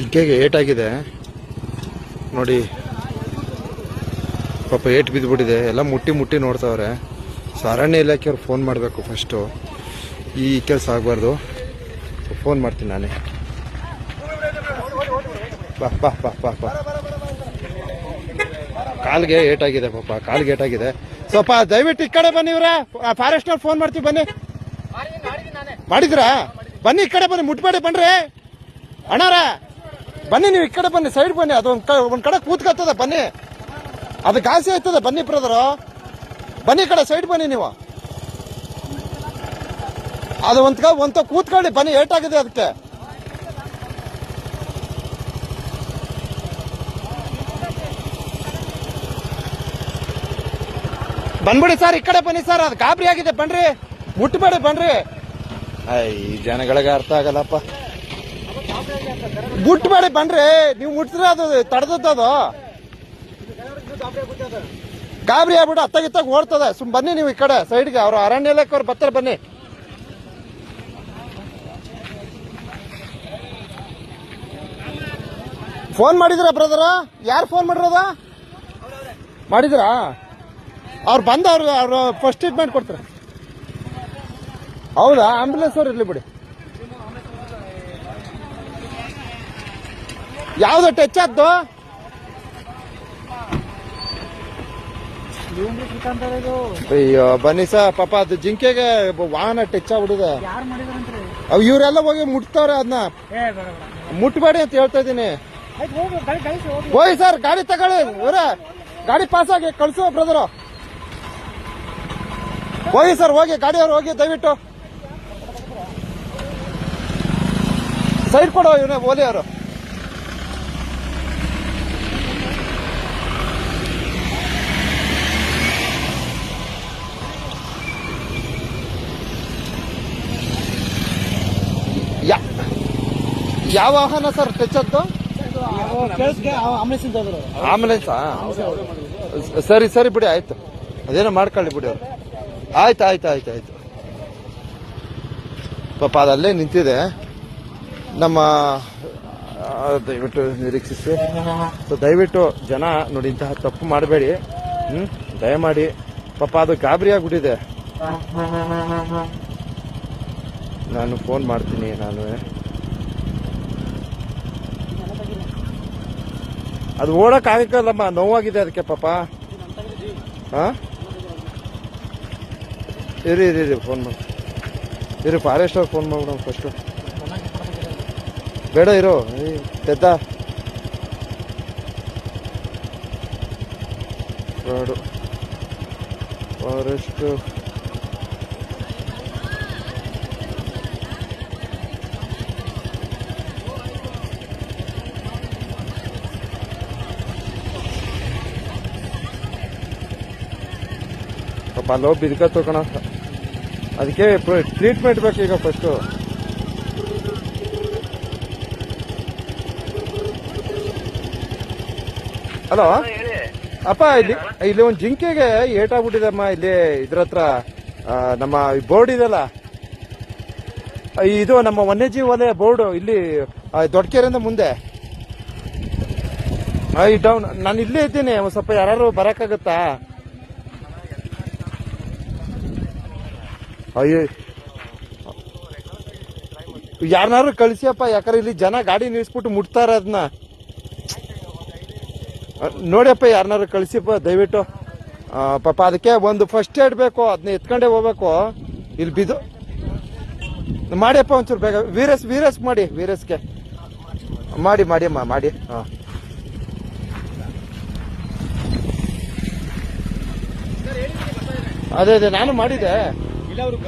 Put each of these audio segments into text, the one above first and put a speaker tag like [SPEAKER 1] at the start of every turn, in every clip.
[SPEAKER 1] ಜಿಂಕೆಗೆ ಏಟಾಗಿದೆ ನೋಡಿ, ಪಾಪ ಏಟ್ ಬಿದ್ದುಬಿಟ್ಟಿದೆ ಎಲ್ಲ ಮುಟ್ಟಿ ಮುಟ್ಟಿ ನೋಡ್ತಾವ್ರೆ. ಸೊ ಅರಣ್ಯ ಇಲಾಖೆಯವ್ರು ಫೋನ್ ಮಾಡಬೇಕು ಫಸ್ಟು ಈ ಕೆಲಸ ಆಗಬಾರ್ದು. ಫೋನ್ ಮಾಡ್ತೀನಿ ನಾನೇ. ಬಾ ಬಾ ಬಾ ಬಾ ಬಾ. ಕಾಲ್ಗೆ ಏಟಾಗಿದೆ ಪಾಪ, ಕಾಲ್ಗೆ ಏಟಾಗಿದೆ ಸ್ವಲ್ಪ ದಯವಿಟ್ಟು ಈ ಕಡೆ ಬನ್ನಿ ಇವ್ರೆ. ಫಾರೆಸ್ಟ್ನವ್ರು ಫೋನ್ ಮಾಡ್ತೀವಿ, ಬನ್ನಿ. ಮಾಡಿದ್ರಾ ಬನ್ನಿ, ಈ ಕಡೆ ಬನ್ನಿ, ಮುಟ್ಬೇಡಿ, ಬನ್ರಿ. ಅಣ್ಣಾರ. ಬನ್ನಿ ನೀವು ಈ ಕಡೆ ಬನ್ನಿ ಸೈಡ್ ಬನ್ನಿ, ಅದು ಒಂದ್ ಕಡೆ ಕೂತ್ಕತ್ತದ, ಬನ್ನಿ. ಅದು ಗಾಸಿ ಆಯ್ತದ ಬನ್ನಿ ಬ್ರದರು ಬನ್ನಿ ಈ ಕಡೆ ಸೈಡ್ ಬನ್ನಿ ನೀವು. ಅದು ಒಂದ್ ಕ- ಒಂದ್ ತ ಕೂತ್ಕೊಳ್ಳಿ, ಬನ್ನಿ, ಏಟಾಗಿದೆ ಅದಕ್ಕೆ. ಬಂದ್ಬಿಡಿ ಸರ್ ಈ ಕಡೆ ಬನ್ನಿ ಸರ್ ಅದು ಗಾಬರಿ ಆಗಿದೆ, ಬನ್ರಿ. ಮುಟ್ಬೇಡಿ, ಬನ್ರಿ. ಐ ಜನಗಳಿಗೆ ಅರ್ಥ ಆಗಲ್ಲಪ್ಪ. ಮುಟ್ಬೇಡಿ ಬನ್ರಿ. ನೀವು ಮುಟ್ಟಿದ್ರೆ ಅದು ತಡೆದದ್ದು ಗಾಬರಿ ಆಗ್ಬಿಟ್ಟು ಅತ್ತಾಗಿತ್ತಾಗ ಓಡ್ತದೆ. ಸುಮ್ ಬನ್ನಿ ನೀವು ಈ ಕಡೆ ಸೈಡ್ಗೆ ಅವ್ರು ಅರಣ್ಯ ಇಲಾಖೆಯವ್ರು ಬರ್ತಾರೆ, ಬನ್ನಿ. ಫೋನ್ ಮಾಡಿದ್ರ ಬ್ರದರ ಯಾರು ಫೋನ್ ಮಾಡಿರೋದ? ಮಾಡಿದ್ರಾ ಅವ್ರು ಬಂದು ಅವ್ರು ಅವ್ರು ಫಸ್ಟ್ ಟ್ರೀಟ್ಮೆಂಟ್ ಕೊಡ್ತಾರೆ. ಹೌದಾ? ಆಂಬ್ಯುಲೆನ್ಸ್ ಅವ್ರು ಇರಲಿ ಬಿಡಿ. ಯಾವ್ದು ಟಚ್ ಆದ್ದು ಅಯ್ಯೋ, ಬನ್ನಿ ಸರ್, ಪಾಪ ಅದು ಜಿಂಕೆಗೆ ವಾಹನ ಟಚ್ ಆಗ್ಬಿಡಿದೆ ಅವ್ ಇವರೆಲ್ಲ ಹೋಗಿ ಮುಟ್ತಾವ್ರೆ ಅದನ್ನ ಮುಟ್ಬೇಡಿ ಅಂತ ಹೇಳ್ತಾ ಇದೀನಿ
[SPEAKER 2] ಹೋಗು
[SPEAKER 1] ಸರ್, ಗಾಡಿ ತಗೊಳ್ಳಿ. ಇವರ, ಗಾಡಿ ಪಾಸ್ ಆಗಿ ಕಳ್ಸು ಬ್ರದರ್ ಹೋಗಿ ಸರ್, ಹೋಗಿ, ಗಾಡಿಯವ್ರು ಹೋಗಿ, ದಯವಿಟ್ಟು. ಸೈಡ್ ಕೊಡೋ ಇವನೇ ಓಲಿ ಯಾವ ವಾಹನ ಸರ್
[SPEAKER 2] ತೆಚ್ಚದ್ದು ಆಂಬುಲೆನ್ಸ್?
[SPEAKER 1] ಸರಿ ಸರಿ ಬಿಡಿ, ಆಯ್ತು. ಅದೇನೋ ಮಾಡ್ಕೊಳ್ಳಿ ಬಿಡಿ ಅವ್ರು. ಆಯ್ತು ಆಯ್ತು ಆಯ್ತು ಆಯ್ತು. ಪಾಪ ಅದಲ್ಲೇ ನಿಂತಿದೆ. ನಮ್ಮ ದಯವಿಟ್ಟು ನಿರೀಕ್ಷಿಸಿ. ಸೊ ದಯವಿಟ್ಟು ಜನ ನೋಡಿ ಇಂತಹ ತಪ್ಪು ಮಾಡಬೇಡಿ. ಹ್ಮ್? ದಯಮಾಡಿ. ಪಾಪ ಅದು ಗಾಬರಿ ಆಗ್ಬಿಟ್ಟಿದೆ. ನಾನು ಫೋನ್ ಮಾಡ್ತೀನಿ, ನಾನು ಅದು ಓಡಕ್ ಆಗಕ್ಕಲ್ಲಮ್ಮ ನೋವಾಗಿದೆ ಅದಕ್ಕೆ ಪಾಪ. ಹಾ? ಇರಿ ಇರಿ ಇರಿ ಫೋನ್ ಮಾಡಿ. ಇರಿ ಫಾರೆಸ್ಟ್ ಅವ್ರು ಫೋನ್ ಮಾಡ್ಬಿಡೋಣ ಫಸ್ಟು ಬೇಡ, ಇರೋ. ತೆದ್ದ ಫಾರೆಸ್ಟು ಫಾರೆಸ್ಟ್ ಅಲ್ಲೋ ಬಿದ್ಕತ್ತು ಕಣ. ಅದಕ್ಕೆ ಟ್ರೀಟ್ಮೆಂಟ್ ಬೇಕು ಈಗ ಫಸ್ಟು ಹಲೋ ಅಪ್ಪ ಇಲ್ಲಿ ಇಲ್ಲಿ ಒಂದು ಜಿಂಕೆಗೆ ಏಟಾಗ್ಬಿಟ್ಟಿದೆಮ್ಮ ಇಲ್ಲಿ ಇದ್ರ ಹತ್ರ ನಮ್ಮ ಬೋರ್ಡ್ ಇದೆಲ್ಲ. ಇದು ನಮ್ಮ ವನ್ಯಜೀವಿ ವಲಯ ಬೋರ್ಡು ಇಲ್ಲಿ ದೊಡ್ಡ ದೊಡ್ಡಕೆರೆಯಿಂದ ಮುಂದೆ. ಐ ಡೌನ್ ನಾನು ಇಲ್ಲೇ ಇದ್ದೀನಿ ಒಂದು ಸ್ವಲ್ಪ ಯಾರು ಬರಕ್ಕಾಗತ್ತಾ? ಅಯ್ಯೋ. ಯಾರನ್ನಾರು ಕಳಿಸಿಯಪ್ಪ, ಯಾಕಂದ್ರೆ ಇಲ್ಲಿ ಜನ ಗಾಡಿ ನಿಲ್ಲಿಸ್ಬಿಟ್ಟು ಮುಟ್ತಾರೆ ಅದನ್ನ ನೋಡಿಯಪ್ಪ ಯಾರನ್ನಾರು ಕಳಿಸಿಪ್ಪ ದಯವಿಟ್ಟು. ಪಾಪ ಅದಕ್ಕೆ ಒಂದು ಫಸ್ಟ್ ಏಡ್ ಬೇಕು ಅದನ್ನ ಎತ್ಕೊಂಡೇ ಹೋಗ್ಬೇಕು. ಇಲ್ಲಿ ಬಿದ್ದು. ಮಾಡಿಯಪ್ಪ ಒಂಚೂರು ಬೇಗ, ವೀರಸ್ ವೀರಸ್ ಮಾಡಿ, ವೀರಸ್ಗೆ. ಮಾಡಿ ಮಾಡಿ, ಅಮ್ಮ, ಮಾಡಿ. ಹಾಂ. ಅದೇ ಅದೇ, ನಾನು ಮಾಡಿದೆ
[SPEAKER 2] ಇಲ್ಲ ಅವರು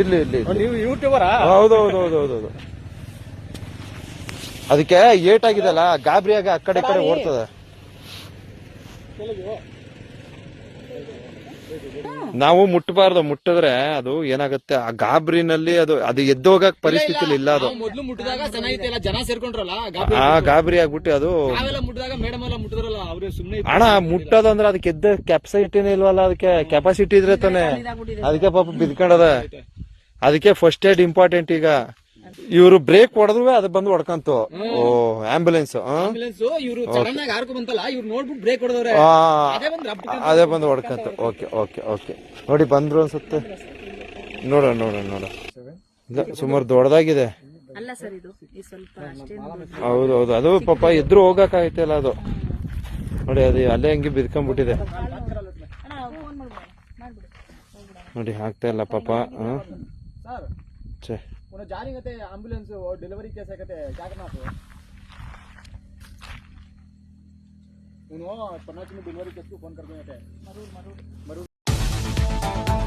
[SPEAKER 1] ಇರ್ಲಿ ಇರ್ಲಿ.
[SPEAKER 2] ನೀವು ಯೂಟ್ಯೂಬರಾ
[SPEAKER 1] ಹೌದು ಹೌದು ಹೌದು ಹೌದು ಹೌದು. ಅದಕ್ಕೆ ಏಟಾಗಿದೆಲ್ಲ ಗಾಬರಿಯಾಗ ಆ ಕಡೆ ಈ ಕಡೆ ಓಡ್ತದೆ. ನಾವು ಮುಟ್ಟಬಾರ್ದು ಮುಟ್ಟಿದ್ರೆ ಅದು ಏನಾಗುತ್ತೆ? ಆ ಗಾಬ್ರಿನಲ್ಲಿ ಅದು ಅದು ಎದ್ದೋಗಕ್ ಪರಿಸ್ಥಿತಿ ಇಲ್ಲ. ಅದು.
[SPEAKER 3] ಮೊದ್ಲು ಮುಟ್ಟಿದಾಗ ಚೆನ್ನಾಗಿತ್ತು ಜನ ಸೇರ್ಕೊಂಡ್ರಲ್ಲ
[SPEAKER 1] ಆ ಗಾಬರಿ ಆಗ್ಬಿಟ್ಟು. ಅದು
[SPEAKER 3] ನಾವೆಲ್ಲ ಮುಟ್ಟಿದಾಗ ಮೇಡಮ್ ಎಲ್ಲ ಮುಟ್ಟಿದ್ರಲ್ಲ ಸುಮ್ನೆ
[SPEAKER 1] ಹಣ ಮುಟ್ಟೋದಂದ್ರೆ ಅದಕ್ಕೆ ಎದ್ದ ಕೆಪಾಸಿಟಿನೇ ಇಲ್ವಲ್ಲ ಅದಕ್ಕೆ ಕೆಪಾಸಿಟಿ ಇದ್ರೆ ತಾನೆ. ಅದಕ್ಕೆ ಪಾಪ ಬಿದ್ಕೊಂಡದ. ಅದಕ್ಕೆ ಫಸ್ಟ್ ಏಡ್ ಇಂಪಾರ್ಟೆಂಟ್ ಈಗ. ಇವರು ಬ್ರೇಕ್ ಹೊಡೆದ್ರು ಅದು ಬಂದು ಹೊಡ್ಕಂತು. ಓ ಆಂಬುಲೆನ್ಸ್
[SPEAKER 3] ಆಂಬುಲೆನ್ಸ್ ಇವ್ರು ಹಾರ್ಕೊ ಬಂತಲ್ಲ ಇವ್ರು ನೋಡ್ಬಿಟ್ಟು ಬ್ರೇಕ್ ಹೊಡೆದವ್ರೆ. ಅದೇ ಬಂದು ರಬ್ಬ
[SPEAKER 1] ಅದೇ ಬಂದು ಹೊಡ್ಕಂತು. ಓಕೆ ಓಕೆ ಓಕೆ ನೋಡಿ ಬಂದ್ರು ಅನ್ಸುತ್ತೆ. ನೋಡ ನೋಡ ನೋಡ ಇಲ್ಲ ಸುಮಾರು ದೊಡ್ಡದಾಗಿದೆ
[SPEAKER 4] ಅಲ್ಲ ಸರ್ ಇದು ಈ ಸ್ವಲ್ಪ ಅಷ್ಟೇ
[SPEAKER 1] ಹೌದು ಹೌದು. ಅದು ಪಾಪ ಎದ್ರು ಹೋಗಕ್ಕಾಗೈತಿಲ್ಲ ಅದು. ನೋಡಿ ಅದು ಅಲ್ಲೇ ಹಂಗೆ ಬಿದ್ಕೊಂಡ್ಬಿಟ್ಟಿದೆ ನೋಡಿ ಆಗ್ತಾ ಇಲ್ಲ ಪಾಪ. ಛೆ.
[SPEAKER 2] उन्हें जा नहीं कहते एंबुलेंस और डिलीवरी कैसे कहते हैं? क्या करना आपको? उन्होंने पन्ना डिलीवरी केस फ़ोन कर दिया मरूर मरूर मरूर